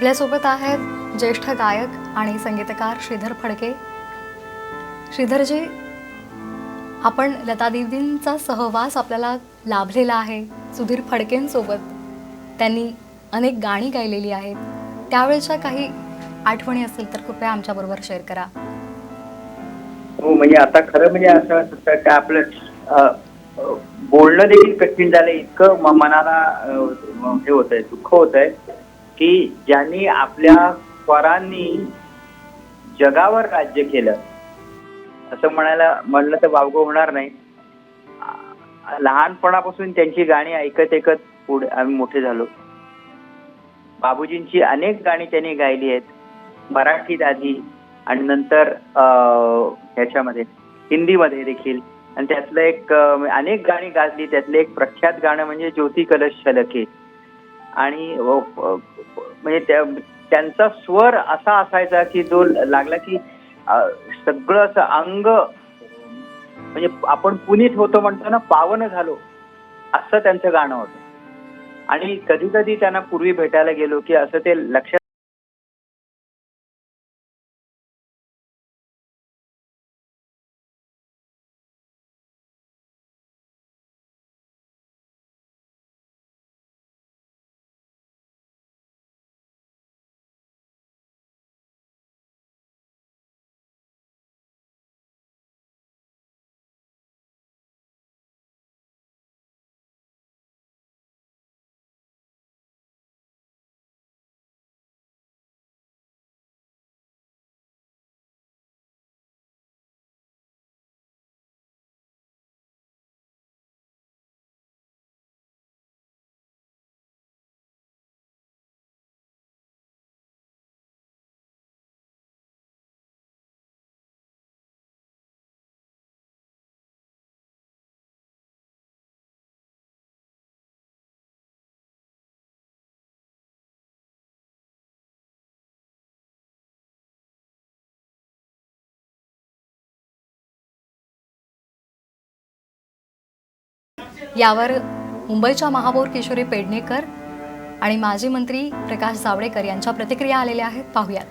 आपल्यासोबत आहेत ज्येष्ठ गायक आणि संगीतकार श्रीधर फडके. श्रीधरजी आपण लता दीदींचा सहवास आपल्याला लाभलेला आहे सुधीर फडकेंसोबत. त्यांनी अनेक गाणी गायलेली आहेत. त्यावेळेच्या काही आठवणी असतील तर कृपया आमच्याबरोबर शेअर करा. हो म्हणजे आता खरं म्हणजे असं असतं का आपलं बोलणं देखील कठीण झालं इतकं मनाला हे होत आहे दुःख होत आहे की ज्यांनी आपल्या स्वरांनी जगावर राज्य केलं. असं म्हणायला म्हणलं तर वावगं होणार नाही. लहानपणापासून त्यांची गाणी ऐकत ऐकत पुढे आम्ही मोठे झालो. बाबूजींची अनेक गाणी त्यांनी गायली आहेत. मराठीत आधी आणि नंतर अं, ह्याच्यामध्ये हिंदीमध्ये देखील. आणि त्यातलं एक अनेक गाणी गाजली. त्यातलं एक प्रख्यात गाणं म्हणजे ज्योती कलश छलके. आणि म्हणजे त्या- त्यांचा स्वर असा असायचा की जो लागला की सगळं असं अंग म्हणजे आपण पुनीत होतो म्हणतो ना पावन झालो असं त्यांचं गाणं होतं. आणि कधी कधी त्यांना पूर्वी भेटायला गेलो की असं ते लक्षात यावर मुंबईच्या महापौर किशोरी पेडणेकर आणि माजी मंत्री प्रकाश जावडेकर यांच्या प्रतिक्रिया आलेल्या आहेत. पाहूयात.